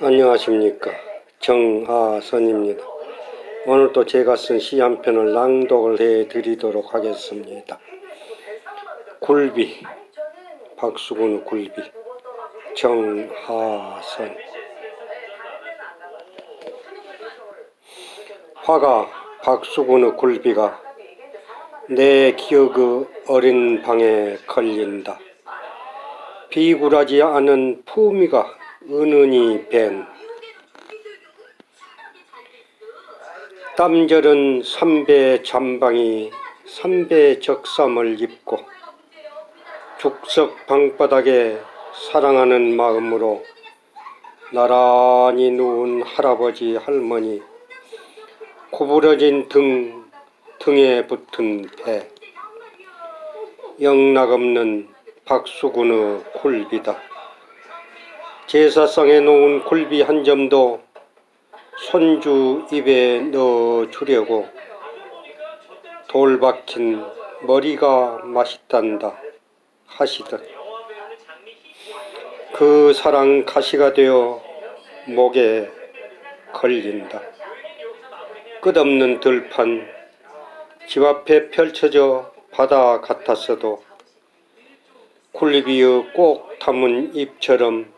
안녕하십니까 정하선입니다. 오늘 또 제가 쓴 시 한 편을 낭독을 해 드리도록 하겠습니다. 굴비 박수근 굴비 정하선 화가 박수근의 굴비가 내 기억의 어린 방에 걸린다. 비굴하지 않은 품위가 은은히 밴. 땀절은 삼배 잠방이 삼배 적삼을 입고 죽석 방바닥에 사랑하는 마음으로 나란히 누운 할아버지 할머니 구부러진 등 등에 붙은 배. 영락없는 박수군의 굴비다. 제사상에 놓은 굴비 한 점도 손주 입에 넣어 주려고 돌 박힌 머리가 맛있단다 하시듯 그 사랑 가시가 되어 목에 걸린다. 끝없는 들판 집 앞에 펼쳐져 바다 같았어도 굴비의 꼭 담은 입처럼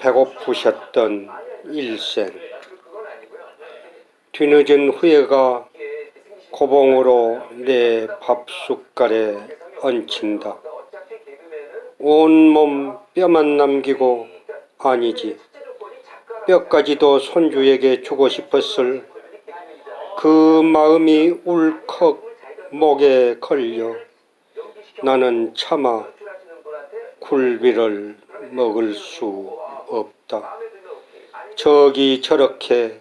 배고프셨던 일생. 뒤늦은 후회가 고봉으로 내 밥숟갈에 얹힌다. 온몸 뼈만 남기고 아니지. 뼈까지도 손주에게 주고 싶었을 그 마음이 울컥 목에 걸려 나는 차마 굴비를 먹을 수 없다. 저기 저렇게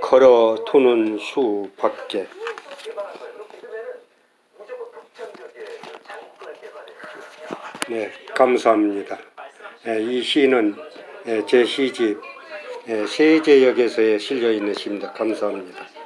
걸어 두는 수 밖에. 네, 감사합니다. 예, 이 시는 예, 제 시집 예, 세제역에서에 실려 있는 시입니다. 감사합니다.